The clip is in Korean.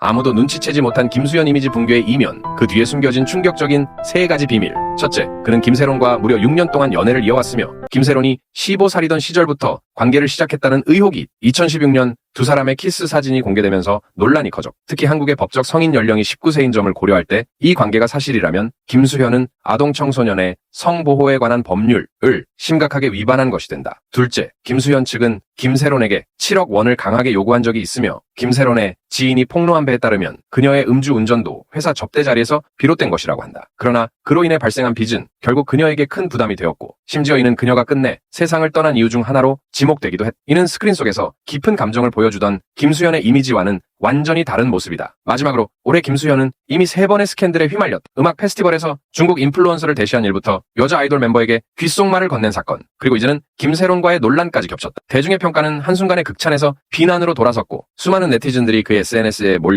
아무도 눈치채지 못한 김수현 이미지 붕괴의 이면, 그 뒤에 숨겨진 충격적인 세 가지 비밀. 첫째, 그는 김세론과 무려 6년 동안 연애를 이어왔으며, 김세론이 15살이던 시절부터 관계를 시작했다는 의혹이 2016년 두 사람의 키스 사진이 공개되면서 논란이 커져 특히 한국의 법적 성인 연령이 19세인 점을 고려할 때 이 관계가 사실이라면 김수현은 아동 청소년의 성보호에 관한 법률을 심각하게 위반한 것이 된다. 둘째, 김수현 측은 김세론에게 7억 원을 강하게 요구한 적이 있으며 김세론의 지인이 폭로한 바에 따르면 그녀의 음주 운전도 회사 접대 자리에서 비롯된 것이라고 한다. 그러나 그로 인해 발생한 빚은 결국 그녀에게 큰 부담이 되었고 심지어 이는 그녀가 끝내 세상을 떠난 이유 중 하나로 지목되기도 했. 이는 스크린 속에서 깊은 감정을 보여주던 김수현의 이미지와는 완전히 다른 모습이다. 마지막으로 올해 김수현은 이미 세 번의 스캔들에 휘말렸다. 음악 페스티벌에서 중국 인플루언서를 대시한 일부터 여자 아이돌 멤버에게 귓속말을 건넨 사건, 그리고 이제는 김세론과의 논란까지 겹쳤다. 대중의 평가는 한순간에 극찬에서 비난으로 돌아섰고 수많은 네티즌들이 그의 SNS에 몰려